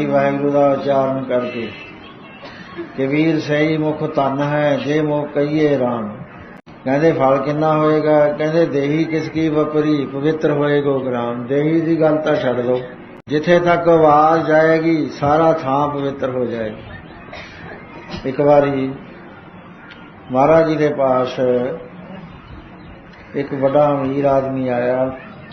ਵਾਰੀ ਵਾਹਿਗੁਰੂ ਦਾ ਉਚਾਰਨ ਕਰਕੇ ਕਬੀਰ ਸਹੀ ਮੁਖ ਤਨ ਹੈ, ਜੇ ਮੋ ਕਹੀਏ ਰਾਮ। ਕਹਿੰਦੇ ਫਲ ਕਿੰਨਾ ਹੋਏਗਾ? ਕਹਿੰਦੇ ਦੇਹੀ ਕਿਸ ਕੀ ਵਪਰੀ ਪਵਿੱਤਰ ਹੋਏਗੋ ਗ੍ਰਾਮ। ਦੇਹੀ ਦੀ ਗੱਲ ਤਾਂ ਛੱਡ ਦੋ। ਜਿੱਥੇ ਤੱਕ ਆਵਾਜ਼ ਜਾਏਗੀ, ਸਾਰਾ ਥਾਂ ਪਵਿੱਤਰ ਹੋ ਜਾਏਗਾ। ਇੱਕ ਵਾਰੀ ਮਹਾਰਾਜ ਜੀ ਦੇ ਪਾਸ ਇੱਕ ਵੱਡਾ ਅਮੀਰ ਆਦਮੀ ਆਇਆ,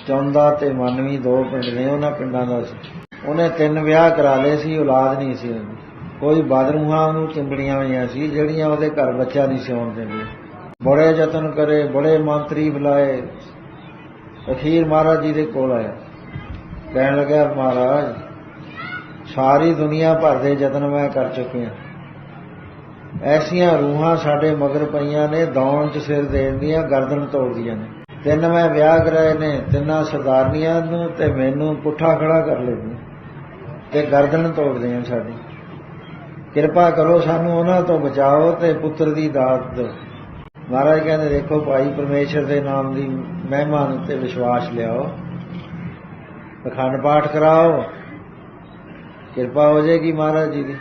ਚੌਂਦਾ ਤੇ ਮਨਵੀ ਦੋ ਪਿੰਡ ਨੇ, ਉਹਨਾਂ ਪਿੰਡਾਂ ਦਾ ਸੀ। ਉਹਨੇ ਤਿੰਨ ਵਿਆਹ ਕਰਾ ਲਏ ਸੀ, ਔਲਾਦ ਨਹੀਂ ਸੀ ਉਹਦੀ। ਕੋਈ ਬਾਦਰੂਹਾਂ ਉਹਨੂੰ ਚਿੰਬੜੀਆਂ ਹੋਈਆਂ ਸੀ, ਜਿਹੜੀਆਂ ਉਹਦੇ ਘਰ ਬੱਚਾ ਨਹੀਂ ਸੀ ਆਉਣ ਬੜੇ ਯਤਨ ਕਰੇ, ਬੜੇ ਮੰਤਰੀ ਬੁਲਾਏ ਅਖੀਰ ਮਹਾਰਾਜ ਜੀ ਦੇ ਕੋਲ ਆਇਆ। ਕਹਿਣ ਲੱਗਾ ਮਹਾਰਾਜ, ਸਾਰੀ ਦੁਨੀਆ ਭਰ ਦੇ ਯਤਨ ਮੈਂ ਕਰ ਚੁੱਕਿਆ ਐਸੀਆਂ ਰੂਹਾਂ ਸਾਡੇ ਮਗਰ ਪਈਆਂ ਨੇ, ਦੌਣ ਚ ਸਿਰ ਦੇਣ ਦੀਆਂ, ਗਰਦਨ ਤੋੜਦੀਆਂ ਨੇ। ਤਿੰਨ ਮੈਂ ਵਿਆਹ ਕਰਾਏ ਨੇ, ਤਿੰਨਾਂ ਸਰਦਾਰਨੀਆਂ ਨੂੰ ਤੇ ਮੈਨੂੰ ਪੁੱਠਾ ਖੜਾ ਕਰ ਲੈਂਦੇ ਤੇ ਗਰਦਨ ਤੋੜਦੇ ਆ ਸਾਡੀ। ਕਿਰਪਾ ਕਰੋ ਸਾਨੂੰ ਉਹਨਾਂ ਤੋਂ ਬਚਾਓ ਤੇ ਪੁੱਤਰ ਦੀ ਦਾਤ ਦਿਓ। ਮਹਾਰਾਜ ਕਹਿੰਦੇ, ਦੇਖੋ ਭਾਈ ਪਰਮੇਸ਼ਰ ਦੇ ਨਾਮ ਦੀ ਮਹਿਮਾ ਤੇ ਵਿਸ਼ਵਾਸ ਲਿਆਓ। ਅਖੰਡ ਪਾਠ ਕਰਾਓ। ਕਿਰਪਾ ਹੋ ਜਾਏਗੀ ਮਹਾਰਾਜ ਜੀ ਦੀ।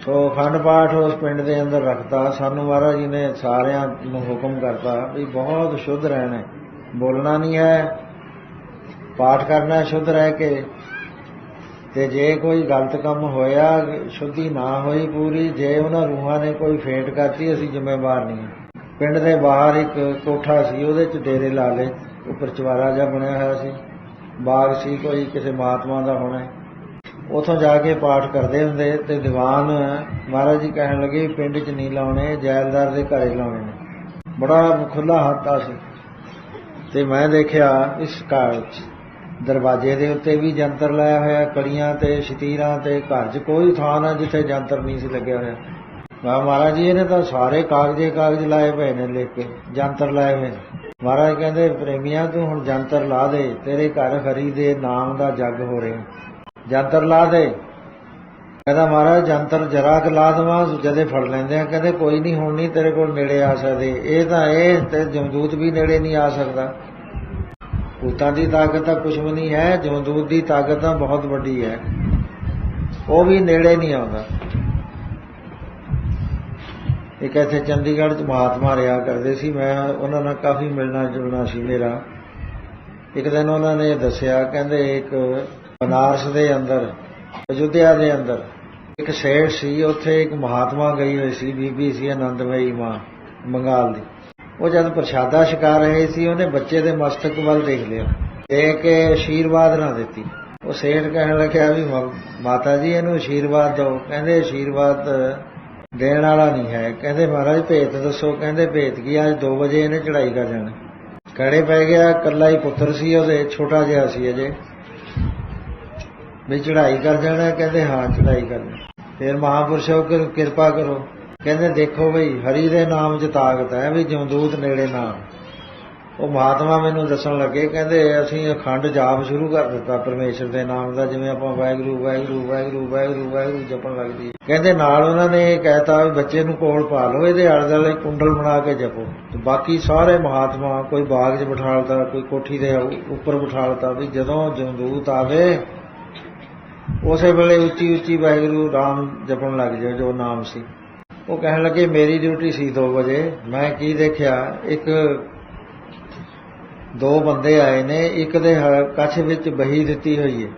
ਸੋ ਅਖੰਡ ਪਾਠ ਉਸ ਪਿੰਡ ਦੇ ਅੰਦਰ ਰੱਖਤਾ। ਸਾਨੂੰ ਮਹਾਰਾਜ ਜੀ ਨੇ ਸਾਰਿਆਂ ਨੂੰ ਹੁਕਮ ਕਰਤਾ ਵੀ ਬਹੁਤ ਸ਼ੁੱਧ ਰਹਿਣਾ ਬੋਲਣਾ ਨਹੀਂ ਹੈ। ਪਾਠ ਕਰਨਾ ਸ਼ੁੱਧ ਰਹਿ ਕੇ ਤੇ ਜੇ ਕੋਈ ਗਲਤ ਕੰਮ ਹੋਇਆ, ਸ਼ੁੱਧੀ ਨਾ ਹੋਈ ਪੂਰੀ, ਜੇ ਉਹਨਾਂ ਰੂਹਾਂ ਨੇ ਕੋਈ ਫੇਟ ਕਰਤੀ, ਅਸੀਂ ਜ਼ਿੰਮੇਵਾਰ ਨਹੀਂ ਪਿੰਡ ਦੇ ਬਾਹਰ ਇੱਕ ਕੋਠਾ ਸੀ, ਉਹਦੇ ਚ ਡੇਰੇ ਲਾ ਲਏ, ਉੱਪਰ ਚਵਾਰਾ ਜਿਹਾ ਬਣਿਆ ਹੋਇਆ ਸੀ। ਬਾਗ ਸੀ ਕੋਈ, ਕਿਸੇ ਮਹਾਤਮਾ ਦਾ ਹੋਣਾ। ਹੈ। ਉਥੋਂ ਜਾ ਕੇ ਪਾਠ ਕਰਦੇ ਹੁੰਦੇ ਤੇ ਦੀਵਾਨ ਮਹਾਰਾਜ ਜੀ ਕਹਿਣ ਲੱਗੇ, ਪਿੰਡ 'ਚ ਨਹੀਂ ਲਾਉਣੇ, ਜੈਲਦਾਰ ਦੇ ਘਰੇ ਲਾਉਣੇ ਨੇ। ਬੜਾ ਖੁੱਲਾ ਹੱਥਾ ਸੀ। ਤੇ ਮੈਂ ਦੇਖਿਆ ਇਸ ਕਾਲ 'ਚ ਦਰਵਾਜ਼ੇ ਦੇ ਉੱਤੇ ਵੀ ਜੰਤਰ ਲਾਇਆ ਹੋਇਆ, ਕੜੀਆਂ ਤੇ, ਸ਼ਤੀਰਾਂ ਤੇ, ਘਰ 'ਚ ਕੋਈ ਥਾਂ ਨਾ ਜਿੱਥੇ ਜੰਤਰ ਨਹੀਂ ਸੀ ਲੱਗਿਆ ਹੋਇਆ। ਮੈਂ ਮਹਾਰਾਜ ਜੀ, ਇਹਨੇ ਤਾਂ ਸਾਰੇ ਕਾਗਜ਼ੇ ਕਾਗਜ਼ ਲਾਏ ਪਏ ਨੇ ਲਿਖ ਕੇ, ਜੰਤਰ ਲਾਏ ਹੋਏ ਨੇ। ਮਹਾਰਾਜ ਕਹਿੰਦੇ, ਪ੍ਰੇਮੀਆਂ, ਤੂੰ ਹੁਣ ਜੰਤਰ ਲਾ ਦੇ, ਤੇਰੇ ਘਰ ਹਰੀ ਦੇ ਨਾਮ ਦਾ ਜੱਗ ਹੋ ਰਿਹਾ। ਜੰਤਰ ਲਾ ਦੇ। ਕਹਿੰਦਾ, ਮਹਾਰਾਜ, ਜੰਤਰ ਜਰਾ ਕ ਲਾ ਦਵਾਂ, ਜਦੇ ਫੜ ਲੈਂਦੇ ਆ। ਕਹਿੰਦੇ, ਕੋਈ ਨਹੀਂ, ਹੁਣ ਨਹੀਂ ਤੇਰੇ ਕੋਲ ਨੇੜੇ ਆ ਸਕਦੇ। ਇਹ ਤਾਂ ਇਹ ਤੇ ਜਮਦੂਤ ਵੀ ਨੇੜੇ ਨਹੀਂ ਆ ਸਕਦਾ। ਭੂਤਾਂ ਦੀ ਤਾਕਤ ਤਾਂ ਕੁਝ ਵੀ ਨਹੀਂ ਹੈ ਜਮਦੂਤ ਦੀ ਤਾਕਤ ਤਾਂ ਬਹੁਤ ਵੱਡੀ ਹੈ। ਉਹ ਵੀ ਨੇੜੇ ਨਹੀਂ ਆਉਂਦਾ। ਇੱਕ ਇੱਥੇ ਚੰਡੀਗੜ੍ਹ ਚ ਮਹਾਤਮਾ ਰਿਹਾ ਕਰਦੇ ਸੀ, ਮੈਂ ਉਹਨਾਂ ਨਾਲ ਕਾਫੀ ਮਿਲਣਾ ਜੁਲਣਾ ਸੀ ਮੇਰਾ। ਇੱਕ ਦਿਨ ਉਹਨਾਂ ਨੇ ਦੱਸਿਆ, ਕਹਿੰਦੇ ਇੱਕ ਬਨਾਰਸ ਦੇ ਅੰਦਰ, ਅਯੁੱਧਿਆ ਦੇ ਅੰਦਰ ਇੱਕ ਸ਼ਹਿਰ ਸੀ, ਉੱਥੇ ਇੱਕ ਮਹਾਤਮਾ ਗਈ ਹੋਈ ਸੀ, ਬੀਬੀ ਸੀ ਆਨੰਦਮਈ ਮਾਂ, ਬੰਗਾਲ ਦੀ। ਉਹ ਜਦ ਪ੍ਰਸ਼ਾਦਾ ਛਕਾ ਰਹੇ ਸੀ, ਉਹਨੇ ਬੱਚੇ ਦੇ ਮਸਤਕ ਵੱਲ ਦੇਖ ਲਿਆ। ਦੇਖ ਕੇ ਆਸ਼ੀਰਵਾਦ ਨਾ ਦਿੱਤੀ। ਉਹ ਸੇਠ ਕਹਿਣ ਲੱਗਿਆ ਵੀ ਮਾਤਾ ਜੀ, ਇਹਨੂੰ ਆਸ਼ੀਰਵਾਦ ਦਿਓ। ਕਹਿੰਦੇ ਆਸ਼ੀਰਵਾਦ ਦੇਣ ਵਾਲਾ ਨਹੀਂ ਹੈ। ਕਹਿੰਦੇ, ਮਹਾਰਾਜ, ਭੇਤ ਦੱਸੋ। ਕਹਿੰਦੇ, ਭੇਤ ਕੀ ਅੱਜ 2 ਵਜੇ ਇਹਨੇ ਚੜਾਈ ਕਰ ਜਾਣਾ। ਕੜੇ ਪੈ ਗਿਆ ਕੱਲਾ ਹੀ ਪੁੱਤਰ ਸੀ ਉਹਦੇ, ਛੋਟਾ ਜਿਹਾ ਸੀ ਅਜੇ। ਵੀ ਚੜਾਈ ਕਰ ਜਾਣਾ, ਕਹਿੰਦੇ, ਹਾਂ, ਚੜ੍ਹਾਈ ਕਰਨੀ ਫਿਰ ਮਹਾਪੁਰਸ਼ੋ ਕਿਰਪਾ ਕਰੋ। ਕਹਿੰਦੇ ਦੇਖੋ ਬਈ, ਹਰੀ ਦੇ ਨਾਮ 'ਚ ਤਾਕਤ ਹੈ ਵੀ ਜਮਦੂਤ ਨੇੜੇ ਨਾ ਉਹ ਮਹਾਤਮਾ ਮੈਨੂੰ ਦੱਸਣ ਲੱਗੇ, ਕਹਿੰਦੇ ਅਸੀਂ ਅਖੰਡ ਜਾਪ ਸ਼ੁਰੂ ਕਰ ਦਿੱਤਾ ਪਰਮੇਸ਼ਰ ਦੇ ਨਾਮ ਦਾ, ਜਿਵੇਂ ਆਪਾਂ ਵਾਹਿਗੁਰੂ ਵਾਹਿਗੁਰੂ ਵਾਹਿਗੁਰੂ ਵਾਹਿਗੁਰੂ ਵਾਹਿਗੁਰੂ ਜਪਣ ਲੱਗਦੀ ਕਹਿੰਦੇ ਨਾਲ ਉਹਨਾਂ ਨੇ ਇਹ ਕਹਿਤਾ ਵੀ ਬੱਚੇ ਨੂੰ ਕੋਲ ਪਾ ਲਓ, ਇਹਦੇ ਆਲੇ ਦੁਆਲੇ ਕੁੰਡਲ ਬਣਾ ਕੇ ਜਪੋ। ਤੇ ਬਾਕੀ ਸਾਰੇ ਮਹਾਤਮਾ, ਕੋਈ ਬਾਗ 'ਚ ਬਿਠਾਲਤਾ, ਕੋਈ ਕੋਠੀ ਦੇ ਉੱਪਰ ਬਿਠਾਲਤਾ ਵੀ ਜਦੋਂ ਜਮਦੂਤ ਆਵੇ, ਉਸੇ ਵੇਲੇ ਉੱਚੀ ਉੱਚੀ ਵਾਹਿਗੁਰੂ ਰਾਮ ਜਪਣ ਲੱਗ ਜਾਓ, ਜੋ ਨਾਮ ਸੀ। ਉਹ ਕਹਿਣ ਲੱਗੇ, ਮੇਰੀ ਡਿਊਟੀ ਸੀ 2 ਵਜੇ। ਮੈਂ ਕੀ ਦੇਖਿਆ, ਇੱਕ ਦੋ ਬੰਦੇ ਆਏ ਨੇ, ਇੱਕ ਦੇ ਕੱਛ ਵਿੱਚ ਬਹੀ ਦਿੱਤੀ ਹੋਈ ਹੈ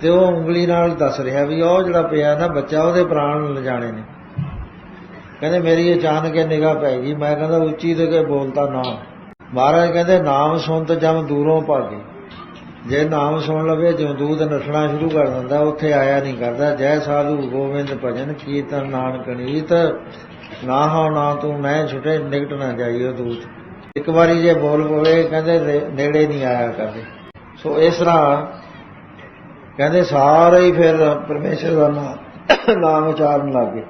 ਤੇ ਉਹ ਉਂਗਲੀ ਨਾਲ ਦੱਸ ਰਿਹਾ ਵੀ ਉਹ ਜਿਹੜਾ ਪਿਆ ਨਾ ਬੱਚਾ, ਉਹਦੇ ਪ੍ਰਾਣ ਲਿਜਾਣੇ ਨੇ। ਕਹਿੰਦੇ, ਮੇਰੀ ਅਚਾਨਕ ਨਿਗਾਹ ਪੈ ਗਈ। ਮੈਂ ਕਹਿੰਦਾ, ਉੱਚੀ ਦੇ ਕੇ ਬੋਲਤਾ ਨਾ। ਮਹਾਰਾਜ ਕਹਿੰਦੇ, ਨਾਮ ਸੁਣ ਸੁਣਤ ਜਮ ਦੂਰੋਂ ਭਾਗੇ ਜੇ ਨਾਮ ਸੁਣ ਲਵੇ, ਜਿਉਂ ਦੂਧ ਨੱਠਣਾ ਸ਼ੁਰੂ ਕਰ ਦਿੰਦਾ, ਉੱਥੇ ਆਇਆ ਨਹੀਂ ਕਰਦਾ। ਜੈ ਸਾਧੂ ਗੋਬਿੰਦ ਭਜਨ ਕੀਰਤਨ ਨਾਨਕ ਨੀਤ। ਨਾ ਹੋ ਨਾ ਤੂੰ ਮੈਂ ਛੁਟੇ, ਨਿਕਟ ਨਾ ਜਾਈਓ ਦੂਤ। ਇੱਕ ਵਾਰੀ ਜੇ ਬੋਲ ਪਵੇ, ਕਹਿੰਦੇ ਨੇੜੇ ਨਹੀਂ ਆਇਆ ਕਰਦੇ। ਸੋ ਇਸ ਤਰ੍ਹਾਂ ਕਹਿੰਦੇ ਸਾਰੇ ਹੀ ਫਿਰ ਪਰਮੇਸ਼ਰ ਦਾ ਨਾਮ ਉਚਾਰਨ ਲੱਗੇ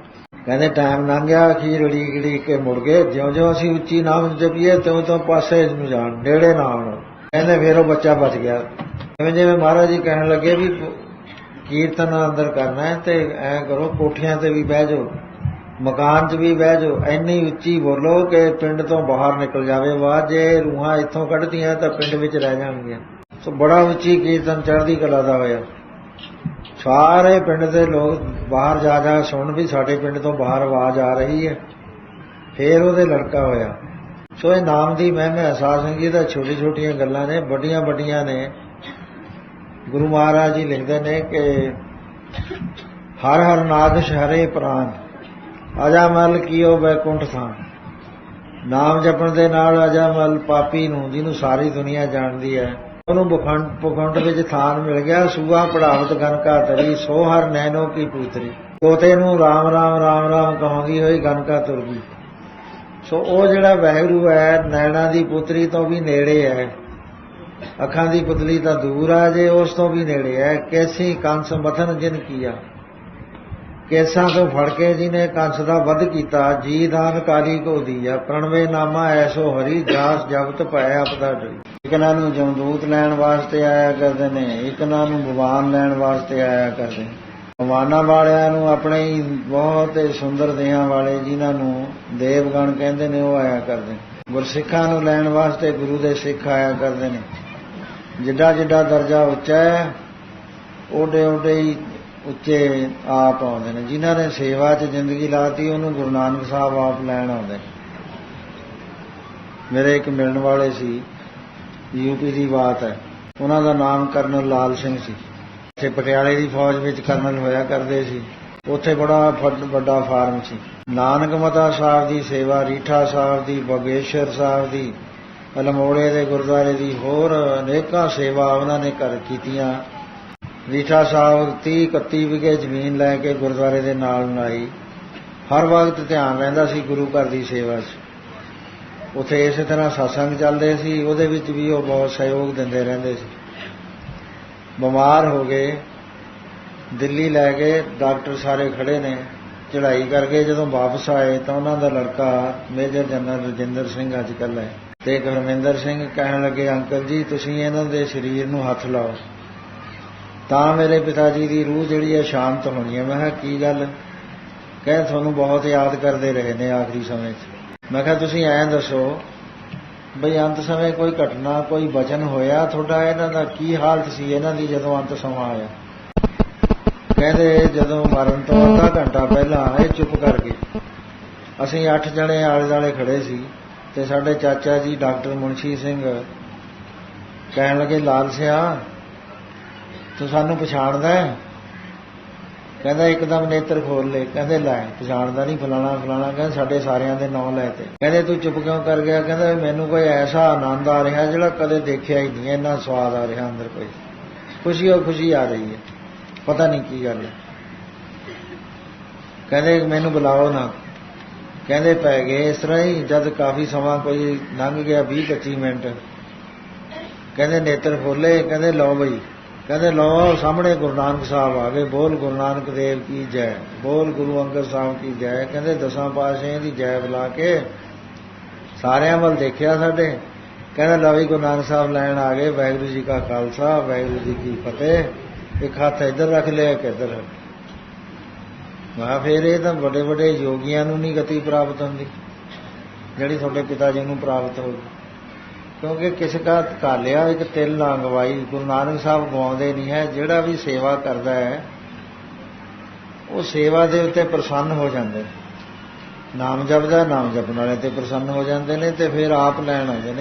ਕਹਿੰਦੇ ਟਾਈਮ ਲੰਘ ਗਿਆ, ਅਖੀਰ ਢੀਕ ਢੀਕ ਕੇ ਮੁੜ ਗਏ। ਜਿਉਂ-ਜਿਉਂ ਅਸੀਂ ਉੱਚੀ ਨਾਮ ਜਪੀਏ, ਤਿਉਂ-ਤਿਉਂ ਪਾਸੇ ਨੂੰ ਜਾਣ, ਨੇੜੇ ਨਾ ਆਉਣ। ਕਹਿੰਦੇ ਫਿਰ ਉਹ ਬੱਚਾ ਬਚ ਗਿਆ। ਜਿਵੇਂ ਜਿਵੇਂ ਮਹਾਰਾਜ ਜੀ ਕਹਿਣ ਲੱਗੇ ਵੀ ਕੀਰਤਨ ਅੰਦਰ ਕਰਨਾ ਹੈ ਤੇ ਐ ਕਰੋ, ਕੋਠੀਆਂ ਤੇ ਵੀ ਬਹਿ ਜਾਓ, ਮਕਾਨ 'ਚ ਵੀ ਬਹਿ ਜਾਓ ਐਨੀ ਉੱਚੀ ਬੋਲੋ ਕਿ ਪਿੰਡ ਤੋਂ ਬਾਹਰ ਨਿਕਲ ਜਾਵੇ। ਆਵਾਜ਼ ਜੇ ਰੂਹਾਂ ਇੱਥੋਂ ਕੱਢਦੀਆਂ ਤਾਂ ਪਿੰਡ ਵਿੱਚ ਰਹਿ ਜਾਣਗੀਆਂ। ਸੋ ਬੜਾ ਉੱਚੀ ਕੀਰਤਨ, ਚੜ੍ਹਦੀ ਕਲਾ ਦਾ ਹੋਇਆ। ਸਾਰੇ ਪਿੰਡ ਦੇ ਲੋਕ ਬਾਹਰ ਜਾ ਜਾ ਸੁਣ ਵੀ ਸਾਡੇ ਪਿੰਡ ਤੋਂ ਬਾਹਰ ਆਵਾਜ਼ ਆ ਰਹੀ ਹੈ। ਫੇਰ ਉਹਦੇ ਲੜਕਾ ਹੋਇਆ। ਸੋ ਇਹ ਨਾਮ ਦੀ ਮਹਿਮਾ ਅਹਿਸਾਸ ਸਿੰਘ ਜੀ ਦਾ ਛੋਟੀ ਛੋਟੀਆਂ ਗੱਲਾਂ ਨੇ ਵੱਡੀਆਂ ਵੱਡੀਆਂ ਨੇ। ਗੁਰੂ ਮਹਾਰਾਜ ਜੀ ਲਿਖਦੇ ਨੇ ਕਿ ਹਰ ਹਰ ਨਾਦਸ਼ ਹਰੇ ਪ੍ਰਾਨ ਅਜਾਮਲ ਕੀਓ ਬੈਕੁੰਠ ਥਾਂ। ਨਾਮ ਜਪਣ ਦੇ ਨਾਲ ਅਜਾਮਲ ਪਾਪੀ ਨੂੰ, ਜਿਹਨੂੰ ਸਾਰੀ ਦੁਨੀਆ ਜਾਣਦੀ ਹੈ, ਉਹਨੂੰ ਬਖੰਡ ਪਖੰਡ ਵਿੱਚ ਥਾਨ ਮਿਲ ਗਿਆ, ਸੂਆ, ਪੜਾਵਤ ਗਨਕਾ ਤਰੀ ਸੋ ਹਰ ਨੈਨੋ ਕੀ ਪੂਤਰੀ। ਤੋਤੇ ਨੂੰ ਰਾਮ ਰਾਮ ਰਾਮ ਰਾਮ ਕਹਾਂਗੀ ਹੋਈ ਗਨਕਾ ਤੁਰਗੀ। ਸੋ ਉਹ ਜਿਹੜਾ ਵੈਗਰੂ ਹੈ, ਨੈਣਾ ਦੀ ਪੁੱਤਰੀ ਤੋਂ ਵੀ ਨੇੜੇ ਹੈ। ਅੱਖਾਂ ਦੀ ਪੁਤਲੀ ਤਾਂ ਦੂਰ ਆ ਜੇ, ਉਸ ਤੋਂ ਵੀ ਨੇੜੇ ਹੈ ਕੈਸੀ ਕੰਸ ਮਥਨ ਜਿਨ ਕੀਆ। ਕੇਸਾਂ ਤੋਂ ਫੜ ਕੇ ਜਿਹਨੇ ਕੰਸ ਦਾ ਵੱਧ ਕੀਤਾ ਜੀ ਦਾਨ ਕਾਲੀ ਕੋ ਦੀਆ। ਪ੍ਰਣਵੇ ਨਾਮਾ ਐਸੋ ਹਰੀ, ਜਾਸ ਜਪਤ ਭੈ ਆਪਦਾ ਡਰੀ ਇਕਨਾਂ ਨੂੰ ਜਮਦੂਤ ਲੈਣ ਵਾਸਤੇ ਆਇਆ ਕਰਦੇ ਨੇ ਇਕਨਾਂ ਨੂੰ ਭਗਵਾਨ ਲੈਣ ਵਾਸਤੇ ਆਇਆ ਕਰਦੇ ਨੇ। ਭਗਵਾਨਾਂ ਵਾਲਿਆਂ ਨੂੰ ਆਪਣੇ ਹੀ ਬਹੁਤ ਸੁੰਦਰ ਦੇਹਾਂ ਵਾਲੇ ਜਿਨ੍ਹਾਂ ਨੂੰ ਦੇਵਗਣ ਕਹਿੰਦੇ ਨੇ, ਉਹ ਆਇਆ ਕਰਦੇ ਗੁਰਸਿੱਖਾਂ ਨੂੰ ਲੈਣ ਵਾਸਤੇ ਗੁਰੂ ਦੇ ਸਿੱਖ ਆਇਆ ਕਰਦੇ ਨੇ। ਜਿੱਡਾ ਜਿੱਡਾ ਦਰਜਾ ਉੱਚਾ ਹੈ ਓਡੇ ਓਡੇ ਹੀ ਉੱਚੇ ਆਪ ਆਉਂਦੇ ਨੇ। ਜਿਨ੍ਹਾਂ ਨੇ ਸੇਵਾ 'ਚ ਜ਼ਿੰਦਗੀ ਲਾਤੀ, ਉਹਨੂੰ ਗੁਰੂ ਨਾਨਕ ਸਾਹਿਬ ਆਪ ਲੈਣ ਆਉਂਦੇ ਨੇ। ਮੇਰੇ ਇੱਕ ਮਿਲਣ ਵਾਲੇ ਸੀ ਯੂਪੀ ਦੀ ਬਾਤ ਹੈ। ਉਹਨਾਂ ਦਾ ਨਾਮ ਕਰਨਲ ਲਾਲ ਸਿੰਘ ਸੀ। ਇੱਥੇ ਪਟਿਆਲੇ ਦੀ ਫੌਜ ਵਿੱਚ ਕਰਨਲ ਹੋਇਆ ਕਰਦੇ ਸੀ। ਉੱਥੇ ਬੜਾ ਵੱਡਾ ਫਾਰਮ ਸੀ। ਨਾਨਕ ਮਤਾ ਸਾਹਿਬ ਦੀ ਸੇਵਾ, ਰੀਠਾ ਸਾਹਿਬ ਦੀ, ਬਗੇਸ਼ਰ ਸਾਹਿਬ ਦੀ ਅਲਮੋੜੇ ਦੇ ਗੁਰਦੁਆਰੇ ਦੀ ਹੋਰ ਅਨੇਕਾਂ ਸੇਵਾ ਉਹਨਾਂ ਨੇ ਕਰ ਕੀਤੀਆਂ। ਰੀਠਾ ਸਾਹਿਬ 30 31 ਵਿਗੇ ਜ਼ਮੀਨ ਲੈ ਕੇ ਗੁਰਦੁਆਰੇ ਦੇ ਨਾਲ ਬਣਾਈ। ਹਰ ਵਕਤ ਧਿਆਨ ਰਹਿੰਦਾ ਸੀ ਗੁਰੂ ਘਰ ਦੀ ਸੇਵਾ 'ਚ। ਉੱਥੇ ਇਸੇ ਤਰ੍ਹਾਂ satsang ਚੱਲਦੇ ਸੀ, ਉਹਦੇ ਵਿੱਚ ਵੀ ਉਹ ਬਹੁਤ ਸਹਿਯੋਗ ਦਿੰਦੇ ਰਹਿੰਦੇ ਸੀ। ਬਿਮਾਰ ਹੋ ਗਏ, ਦਿੱਲੀ ਲੈ ਗਏ ਡਾਕਟਰ ਸਾਰੇ ਖੜੇ ਨੇ, ਚੜ੍ਹਾਈ ਕਰਕੇ ਜਦੋਂ ਵਾਪਸ ਆਏ ਤਾਂ ਉਹਨਾਂ ਦਾ ਲੜਕਾ ਮੇਜਰ ਜਨਰਲ ਰਜਿੰਦਰ ਸਿੰਘ ਅੱਜ ਕੱਲ੍ਹ ਹੈ। ਤੇ ਗੁਰਮਿੰਦਰ ਸਿੰਘ ਕਹਿਣ ਲੱਗੇ, ਅੰਕਲ ਜੀ, ਤੁਸੀਂ ਇਹਨਾਂ ਦੇ ਸਰੀਰ ਨੂੰ ਹੱਥ ਲਾਓ। ਤਾਂ ਮੇਰੇ ਪਿਤਾ ਜੀ ਦੀ ਰੂਹ ਜਿਹੜੀ ਹੈ ਸ਼ਾਂਤ ਹੋਣੀ ਹੈ। ਮੈਂ ਕਿਹਾ, ਕੀ ਗੱਲ? ਕਹਿੰਦੇ ਤੁਹਾਨੂੰ ਬਹੁਤ ਯਾਦ ਕਰਦੇ ਰਹੇ ਨੇ ਆਖਰੀ ਸਮੇਂ 'ਚ। ਮੈਂ ਕਿਹਾ, ਤੁਸੀਂ ਐਂ ਦੱਸੋ ਬਈ ਅੰਤ ਸਮੇਂ ਕੋਈ ਘਟਨਾ, ਕੋਈ ਬਚਨ ਹੋਇਆ ਤੁਹਾਡਾ ਇਹਨਾਂ ਦਾ? ਕੀ ਹਾਲਤ ਸੀ ਇਹਨਾਂ ਦੀ ਜਦੋਂ ਅੰਤ ਸਮਾਂ ਆਇਆ? ਕਹਿੰਦੇ, ਜਦੋਂ ਮਰਨ ਤੋਂ ਅੱਧਾ ਘੰਟਾ ਪਹਿਲਾਂ ਇਹ ਚੁੱਪ ਕਰ ਗਏ ਅਸੀਂ 8 ਜਣੇ ਆਲੇ ਦਾਲੇ ਖੜੇ ਸੀ। ਤੇ ਸਾਡੇ ਚਾਚਾ ਜੀ, ਡਾਕਟਰ ਮੁਨਸ਼ੀ ਸਿੰਘ ਕਹਿਣ ਲੱਗੇ, ਲਾਲ ਸਿਆ, ਤੂੰ ਸਾਨੂੰ ਪਛਾਣਦਾ ਹੈ? ਕਹਿੰਦਾ, ਇੱਕਦਮ ਨੇਤਰ ਖੋਲ ਲੈ ਕਹਿੰਦੇ, ਲੈ, ਪਛਾਣਦਾ ਨਹੀਂ, ਫਲਾਣਾ ਫਲਾਣਾ। ਕਹਿੰਦਾ, ਸਾਡੇ ਸਾਰਿਆਂ ਦੇ ਨਾਂ ਲੈ ਤੇ। ਕਹਿੰਦੇ, ਤੂੰ ਚੁੱਪ ਕਿਉਂ ਕਰ ਗਿਆ? ਕਹਿੰਦਾ, ਮੈਨੂੰ ਕੋਈ ਐਸਾ ਆਨੰਦ ਆ ਰਿਹਾ ਜਿਹੜਾ ਕਦੇ ਦੇਖਿਆ ਹੀ ਨਹੀਂ ਇੰਨਾ ਸਵਾਦ ਆ ਰਿਹਾ ਅੰਦਰ ਕੋਈ। ਖੁਸ਼ੀ ਹੋ ਖੁਸ਼ੀ ਆ ਰਹੀ ਹੈ। ਪਤਾ ਨਹੀਂ ਕੀ ਗੱਲ ਹੈ। ਕਹਿੰਦੇ, ਮੈਨੂੰ ਬੁਲਾਓ ਨਾ। ਕਹਿੰਦੇ ਪੈ ਗਏ, ਇਸ ਤਰ੍ਹਾਂ ਹੀ ਜਦ ਕਾਫੀ ਸਮਾਂ ਕੋਈ ਲੰਘ ਗਿਆ 20 25 ਮਿੰਟ। ਕਹਿੰਦੇ ਨੇਤਰ ਖੋਲੇ ਕਹਿੰਦੇ ਲਓ ਬਈ। ਕਹਿੰਦੇ ਲਓ, ਸਾਹਮਣੇ ਗੁਰੂ ਨਾਨਕ ਸਾਹਿਬ ਆ ਗਏ, ਬੋਲ ਗੁਰੂ ਨਾਨਕ ਦੇਵ ਕੀ ਜੈ, ਬੋਲ ਗੁਰੂ ਅੰਗਦ ਸਾਹਿਬ ਕੀ ਜੈ। ਕਹਿੰਦੇ ਦਸਾਂ ਪਾਤਸ਼ਾਹਾਂ ਦੀ ਜੈ ਬੁਲਾ ਕੇ ਸਾਰਿਆਂ ਵੱਲ ਦੇਖਿਆ ਸਾਡੇ। ਕਹਿੰਦਾ ਲਓ ਵੀ ਗੁਰੂ ਨਾਨਕ ਸਾਹਿਬ ਲੈਣ ਆ ਗਏ, ਵਾਹਿਗੁਰੂ ਜੀ ਕਾ ਖਾਲਸਾ, ਵਾਹਿਗੁਰੂ ਜੀ ਕੀ ਫਤਿਹ। ਇੱਕ ਹੱਥ ਇੱਧਰ ਰੱਖ ਲਿਆ, ਇੱਕ ਇੱਧਰ ਰੱਖ ਮਾ ਫੇਰ ਇਹ ਤਾਂ ਵੱਡੇ ਵੱਡੇ ਯੋਗੀਆਂ ਨੂੰ ਨਹੀਂ ਗਤੀ ਪ੍ਰਾਪਤ ਹੁੰਦੀ, ਜਿਹੜੀ ਤੁਹਾਡੇ ਪਿਤਾ ਜੀ ਨੂੰ ਪ੍ਰਾਪਤ ਹੋ ਗਈ ਕਿਉਂਕਿ ਕਿਸ ਕਾ ਕਾਲਿਆ ਇੱਕ ਤਿਲ ਨਾ ਗਵਾਈ, ਗੁਰੂ ਨਾਨਕ ਸਾਹਿਬ ਗਵਾਉਂਦੇ ਨਹੀਂ ਹੈ, ਜਿਹੜਾ ਵੀ ਸੇਵਾ ਕਰਦਾ ਹੈ, ਉਹ ਸੇਵਾ ਦੇ ਉੱਤੇ ਪ੍ਰਸੰਨ ਹੋ ਜਾਂਦੇ ਨੇ। ਨਾਮ ਜਪਦਾ, ਨਾਮ ਜਪਣ ਵਾਲੇ ਤੇ ਪ੍ਰਸੰਨ ਹੋ ਜਾਂਦੇ ਨੇ ਤੇ ਫਿਰ ਆਪ ਲੈਣ ਆਉਂਦੇ ਨੇ।